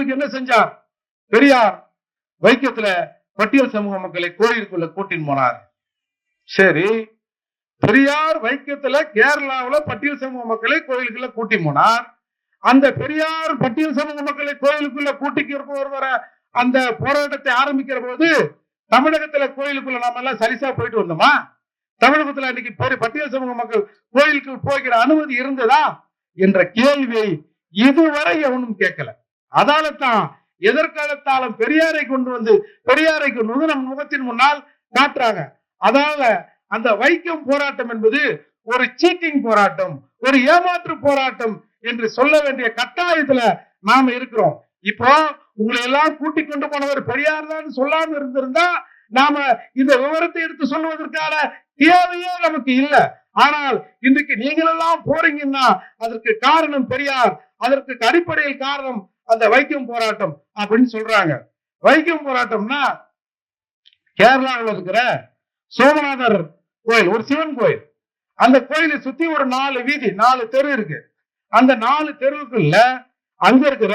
அவங்களுக்கு என்ன செஞ்சார்? பெரியார் வைக்கத்துல பட்டியல் சமூக மக்களை கோயிலுக்குள்ள கூட்டின்னு போனார். சரி பெரியார் வைக்கத்துல கேரளாவுல பட்டியல் சமூக மக்களை கோயிலுக்குள்ள கூட்டி போனார். அந்த பெரியார் பட்டியல் சமூக மக்களை கோயிலுக்குள்ள கூட்டிக்கு வர அந்த போராட்டத்தை ஆரம்பிக்கிற போது தமிழகத்துல கோயிலுக்குள்ள நாம எல்லாம் சலிசா போயிட்டு வந்தோமா? தமிழகத்துல அன்னைக்கு பெரிய பட்டியல் சமூக மக்கள் கோயிலுக்கு போகிற அனுமதி இருந்ததா? என்ற கேள்வியை இதுவரை எவனும் கேட்கல. அதாலத்தான் எதிர்காலத்தாலும் பெரியாரை கொண்டு வந்து பெரியாரை கொண்டு வந்து நம் முகத்தின் முன்னால் காட்டுறாங்க. அதால அந்த வைக்கம் போராட்டம் என்பது ஒரு சீட்டிங் போராட்டம் ஒரு ஏமாற்று போராட்டம் என்று சொல்ல வேண்டிய கட்டாயத்துல நாம இருக்கிறோம். இப்போ உங்களை எல்லாம் கூட்டிக் கொண்டு போனவர் பெரியார் தான் சொல்லாம இருந்திருந்தா நாம இந்த விவரத்தை எடுத்து சொல்வதற்கான தேவையே நமக்கு இல்லை. ஆனால் இன்றைக்கு நீங்களெல்லாம் போறீங்கன்னா அதற்கு காரணம் பெரியார் அதற்கு அடிப்படையில் காரணம் அந்த வைக்கம் போராட்டம் அப்படின்னு சொல்றாங்க. வைக்கம் போராட்டம்னா கேரளாவில் இருக்கிற சோமநாதர் கோயில் ஒரு சிவன் கோயில். அந்த கோயிலை சுத்தி ஒரு நாலு வீதி நாலு தெரு இருக்கு. அந்த நாலு தெருவுக்குள்ள அங்க இருக்கிற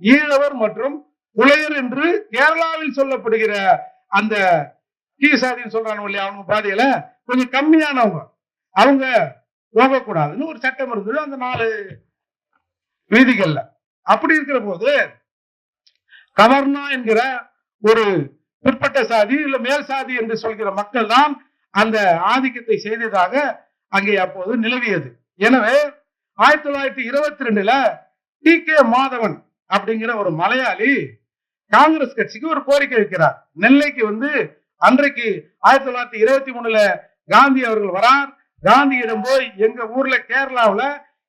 ஈழவர் மற்றும் புலையர் என்று கேரளாவில் சொல்லப்படுகிற அந்த கீ சாதின்னு சொல்றாங்க இல்லையா அவங்க பாதையில? கொஞ்சம் கம்மியானவங்க. அவங்க போகக்கூடாதுன்னு ஒரு சட்டம் இருந்தது அந்த நாலு வீதிகள்ல. அப்படி இருக்கிற போது கவர்னா என்கிற ஒரு பிற்பட்ட சாதி இல்ல மேல் சாதி என்று சொல்கிற மக்கள் தான் அந்த ஆதிக்கத்தை செய்ததாக அங்கே அப்போது நிலவியது. எனவே ஆயிரத்தி தொள்ளாயிரத்தி இருபத்தி ரெண்டுல டி. கே. மாதவன் அப்படிங்கிற ஒரு மலையாளி காங்கிரஸ் கட்சிக்கு ஒரு கோரிக்கை வைக்கிறார். நெல்லைக்கு வந்து அன்றைக்கு ஆயிரத்தி தொள்ளாயிரத்தி இருபத்தி மூணுல காந்தி அவர்கள் வரார். காந்தியிடம் போய் எங்க ஊர்ல கேரளாவுல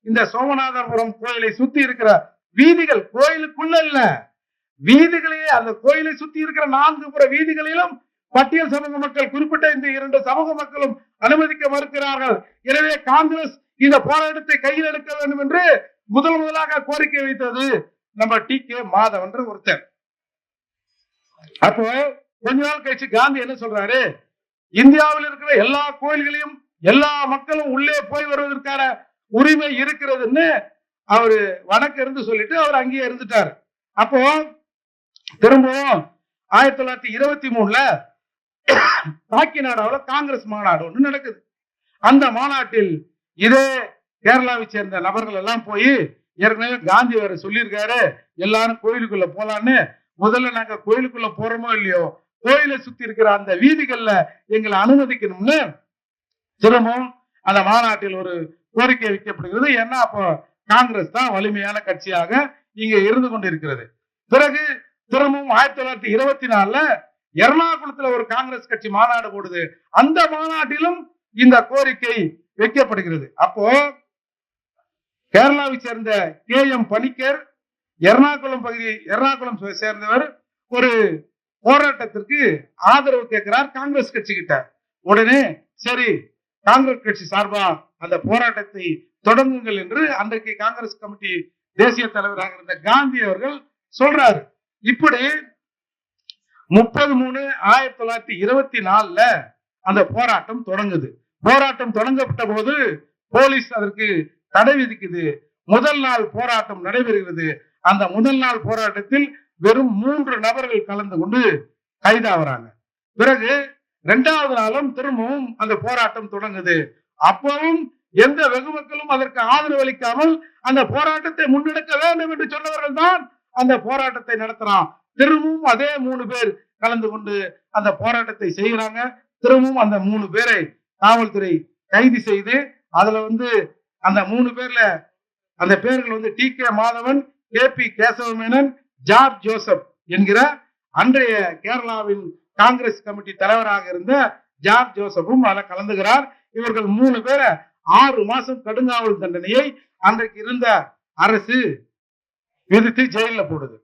இந்த சோமநாதபுரம் கோயிலை சுத்தி இருக்கிற வீதிகள் கோயிலுக்குள்ள இல்ல. வீதிகளையே அந்த கோயிலை சுத்தி இருக்கிற நான்கு புற வீதிகளிலும் பட்டியல் சமூக மக்கள் குறிப்பிட்ட இந்த இரண்டு சமூக மக்களும் அனுமதிக்க மறுக்கிறார்கள். எனவே காங்கிரஸ் இந்த போராட்டத்தை கையில் எடுக்க வேண்டும் என்று முதல் முதலாக கோரிக்கை வைத்தது நம்ம டி. கே. மாதவன் ஒருத்தர். அப்போ கொஞ்ச நாள் கழிச்சு காந்தி என்ன சொல்றாரு? இந்தியாவில் இருக்கிற எல்லா கோயில்களையும் எல்லா மக்களும் உள்ளே போய் வருவதற்கான உரிமை இருக்கிறதுன்னு அவரு வணக்கம் இருந்து சொல்லிட்டு அவர் அங்கேயே இருந்துட்டார். அப்போ திரும்பவும் ஆயிரத்தி தொள்ளாயிரத்தி இருபத்தி மூணுல காக்கிநாடாவில் காங்கிரஸ் மாநாடு ஒன்று நடக்குது. அந்த மாநாட்டில் இதே கேரளாவை சேர்ந்த நபர்கள் எல்லாம் போய் ஏற்கனவே காந்தி வேற சொல்லியிருக்காரு எல்லாரும் கோயிலுக்குள்ள போலான்னு. முதல்ல நாங்க கோயிலுக்குள்ள போறோமோ இல்லையோ கோயிலை சுத்தி இருக்கிற அந்த வீதிகள்ல எங்களை அனுமதிக்கணும்னு திரும்பவும் அந்த மாநாட்டில் ஒரு கோரிக்கை வைக்கப்படுகிறது. ஏன்னா அப்போ காங்கிரஸ் தான் வலிமையான கட்சியாக இங்க இருந்து கொண்டிருக்கிறது. பிறகு திரும்பவும் ஆயிரத்தி தொள்ளாயிரத்தி இருபத்தி நாலுல எர்ணாகுளத்துல ஒரு காங்கிரஸ் கட்சி மாநாடு போடுது. அந்த மாநாட்டிலும் இந்த கோரிக்கை வைக்கப்படுகிறது. அப்போ கேரளாவை சேர்ந்த கே எம் பணிக்கர் எர்ணாகுளம் பகுதி எர்ணாகுளம் சேர்ந்தவர் ஒரு போராட்டத்திற்கு ஆதரவு கேட்கிறார் காங்கிரஸ் கட்சி கிட்ட உடனே சரி காங்கிரஸ் கட்சி சார்பா அந்த போராட்டத்தை தொடங்குங்கள் என்று அன்றைக்கு காங்கிரஸ் கமிட்டி தேசிய தலைவராக இருந்த காந்தி அவர்கள் சொல்றாரு. இப்படி முப்பது மூணு ஆயிரத்தி தொள்ளாயிரத்தி இருபத்தி நாலுல அந்த போராட்டம் தொடங்குது. போராட்டம் தொடங்கப்பட்ட போது போலீஸ் அதற்கு தடை விதிக்குது. முதல் நாள் போராட்டம் நடைபெறுகிறது. அந்த முதல் நாள் போராட்டத்தில் வெறும் மூன்று நபர்கள் கலந்து கொண்டு கைதாகிறாங்க பிறகு இரண்டாவது நாளும் திரும்பவும் அந்த போராட்டம் தொடங்குது. அப்பவும் எந்த வெகு மக்களும் அதற்கு ஆதரவு அளிக்காமல் அந்த போராட்டத்தை முன்னெடுக்க வேண்டும் என்று சொன்னவர்கள் தான் அந்த போராட்டத்தை நடத்துறான் திரும்பவும் அதே மூணு பேர் கலந்து கொண்டு அந்த போராட்டத்தை செய்கிறாங்க. திரும்பவும் அந்த மூணு பேரை காவல்துறை கைது செய்து அதுல வந்து அந்த மூணு பேர்ல அந்த பேர்கள் வந்து T K Madhavan K P Kesava Menon George Joseph என்கிற அன்றைய கேரளாவின் காங்கிரஸ் கமிட்டி தலைவராக இருந்த ஜார்ஜ் ஜோசப்பும் அதில் கலந்துகிறார். இவர்கள் மூணு பேரை ஆறு மாசம் கடுங்காவல் தண்டனையை அன்றைக்கு இருந்த அரசு விதித்து ஜெயில போடுது.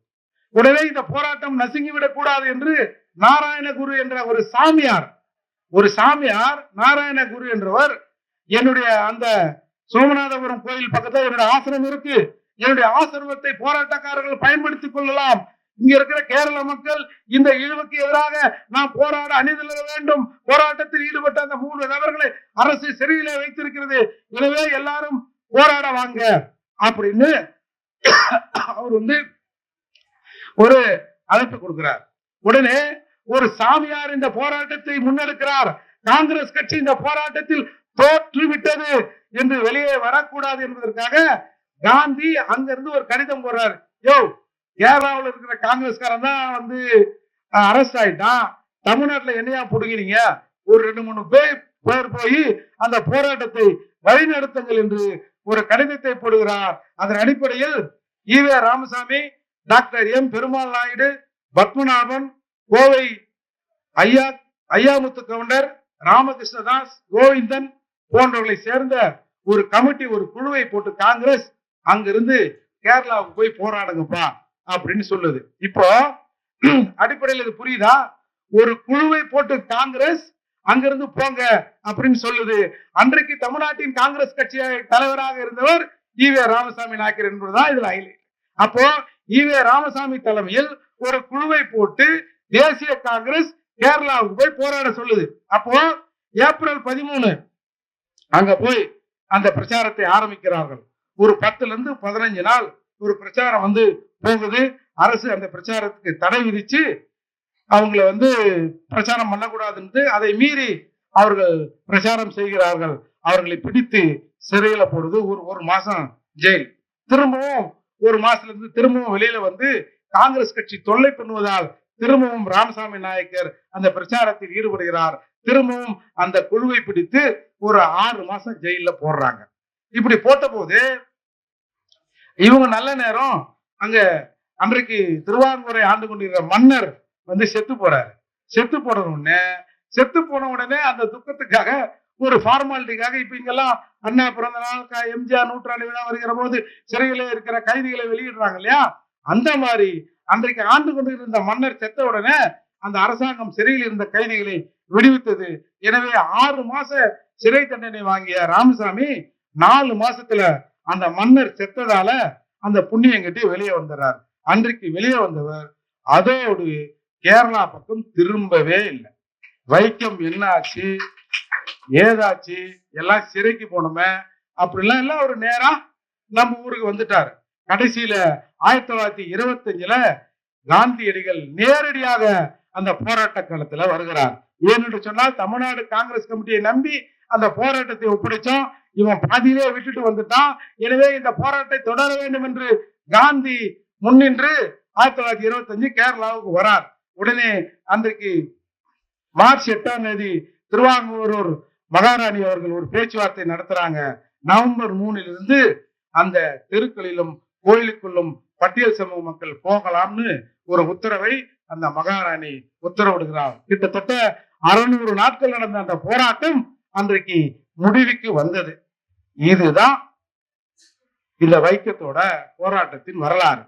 உடனே இந்த போராட்டம் நசுங்கிவிடக் கூடாது என்று நாராயணகுரு என்ற ஒரு சாமியார் ஒரு சாமியார் நாராயணகுரு என்றவர் என்னுடைய அந்த சோமநாதபுரம் கோயில் பக்கத்துல என்னுடைய ஆசிரமம் இருக்கு. என்னுடைய ஆசிரமத்தை போராட்டக்காரர்கள் பயன்படுத்திக் கொள்ளலாம். இங்க இருக்கிற கேரள மக்கள் இந்த இழிவுக்கு எதிராக நாம் போராட அணிதிரள வேண்டும். போராட்டத்தில் ஈடுபட்ட அந்த மூன்று நபர்களை அரசு சிறையிலே வைத்திருக்கிறது. எனவே எல்லாரும் போராட வாங்க அப்படின்னு அவர் வந்து ஒரு அழைப்பு கொடுக்கிறார். உடனே ஒரு சாமியார் இந்த போராட்டத்தை முன்னெடுக்கிறார். காங்கிரஸ் கட்சி இந்த போராட்டத்தில் தோற்றுவிட்டது என்று வெளியே வரக்கூடாது என்பதற்காக காந்தி அங்கிருந்து ஒரு கடிதம் போடுறார். யோ கேரளாவில் இருக்கிற காங்கிரஸ்காரன் தான் வந்து அரெஸ்ட் ஆயிட்டான். தமிழ்நாட்டில் என்னையா பிடுங்கினீங்க? ஒரு ரெண்டு மூணு பேர் பேர் போய் அந்த போராட்டத்தை வழிநடத்துங்கள் என்று ஒரு கடிதத்தை போடுகிறார். அதன் அடிப்படையில் E V Ramasamy doctor M. Perumal Naidu Padmanabhan Kovai ஐயா ஐயாமுத்து கவுண்டர் ராமகிருஷ்ணதாஸ் கோவிந்தன் போன்றவர்களை சேர்ந்த ஒரு கமிட்டி ஒரு குழுவை போட்டு காங்கிரஸ் அங்கிருந்து கேரளாவுக்கு போய் போராடுங்கப்பா. அப்படின்னு சொல்லுது. இப்போ அடிப்படையில் இது புரியுதா? ஒரு குழுவை போட்டு காங்கிரஸ் அங்கிருந்து போங்க அப்படின்னு சொல்லுது. அன்றைக்கு தமிழ்நாட்டின் காங்கிரஸ் கட்சி தலைவராக இருந்தவர் ஈவே ராமசாமி நாயக்கர் என்பதுதான் இதுல ஹைலைட் அப்போ ஈவே ராமசாமி தலைமையில் ஒரு குழுவை போட்டு தேசிய காங்கிரஸ் கேரளாவுக்கு போய் போராட சொல்லுது. அப்போ ஏப்ரல் பதிமூணு அங்க போய் அந்த பிரச்சாரத்தை ஆரம்பிக்கிறார்கள். ஒரு பத்துல இருந்து பதினஞ்சு நாள் ஒரு பிரச்சாரம் வந்து போகுது. அரசு அந்த பிரச்சாரத்துக்கு தடை விதிச்சு அவங்கள வந்து பிரச்சாரம் பண்ணக்கூடாதுன்னு அதை மீறி அவர்கள் பிரச்சாரம் செய்கிறார்கள். அவர்களை பிடித்து சிறையில போடுது. ஒரு ஒரு மாசம் ஜெயில். திரும்பவும் ஒரு மாசத்துல இருந்து திரும்பவும் வெளியில வந்து காங்கிரஸ் கட்சி தொல்லை பண்ணுவதால் திரும்பவும் ராமசாமி நாயக்கர் அந்த பிரச்சாரத்தில் ஈடுபடுகிறார். திரும்பவும் அந்த குழுவை பிடித்து ஒரு ஆறு மாசம் ஜெயில போடுறாங்க. இப்படி போட்ட போது இவங்க நல்ல நேரம் அங்க அன்றைக்கு திருவாரூரை ஆண்டு கொண்டிருக்கிற மன்னர் வந்து செத்து போறாரு. செத்து போன உடனே செத்து போன உடனே அந்த துக்கத்துக்காக ஒரு ஃபார்மாலிட்டிக்காக இப்ப இங்கெல்லாம் அண்ணா பிறந்த நாள் எம்ஜிஆர் நூற்றாண்டு விழா வருகிற போது சிறையில இருக்கிற கைதிகளை வெளியிடுறாங்க இல்லையா? அந்த மாதிரி அன்றைக்கு ஆண்டு கொண்டிருந்த மன்னர் செத்த உடனே அந்த அரசாங்கம் சிறையில் இருந்த கைதிகளை விடுவித்தது. எனவே ஆறு மாச சிறை தண்டனை வாங்கிய ராமசாமி நாலு மாசத்துல அந்த மன்னர் செத்ததால அந்த புண்ணியங்கிட்டே வெளியே வந்துடுறார் அன்றைக்கு வெளியே வந்தவர் அதோடு கேரளா பக்கம் திரும்பவே இல்லை. வைக்கம் என்ன ஆச்சு ஏதாச்சு? எல்லாம் சிறைக்கு போனோமே? அப்படிலாம் எல்லாம் ஒரு நேரா நம்ம ஊருக்கு வந்துட்டாரு. கடைசியில ஆயிரத்தி தொள்ளாயிரத்தி இருபத்தஞ்சுல காந்தியடிகள் நேரடியாக அந்த போராட்ட களத்துல வருகிறார். ஏன்னு சொன்னால் தமிழ்நாடு காங்கிரஸ் கமிட்டியை நம்பி அந்த போராட்டத்தை ஒப்படைச்சோம். இவன் பாதியிலே விட்டுட்டு வந்துட்டான். எனவே இந்த போராட்டத்தை தொடர வேண்டும் என்று காந்தி முன்னின்று ஆயிரத்தி தொள்ளாயிரத்தி இருபத்தி அஞ்சு கேரளாவுக்கு வரார். உடனே அன்றைக்கு மார்ச் எட்டாம் தேதி திருவாங்கூர் மகாராணி அவர்கள் ஒரு பேச்சுவார்த்தை நடத்துறாங்க. நவம்பர் மூணிலிருந்து அந்த தெருக்களிலும் கோயிலுக்குள்ளும் பட்டியல் சமூக மக்கள் போகலாம்னு ஒரு உத்தரவை அந்த மகாராணி உத்தரவிடுகிறார். கிட்டத்தட்ட அறுநூறு நாட்கள் நடந்த அந்த போராட்டம் அன்றைக்கு முடிவுக்கு வந்தது. இதுதான் இந்த வைக்கத்தோட போராட்டத்தின் வரலாறு.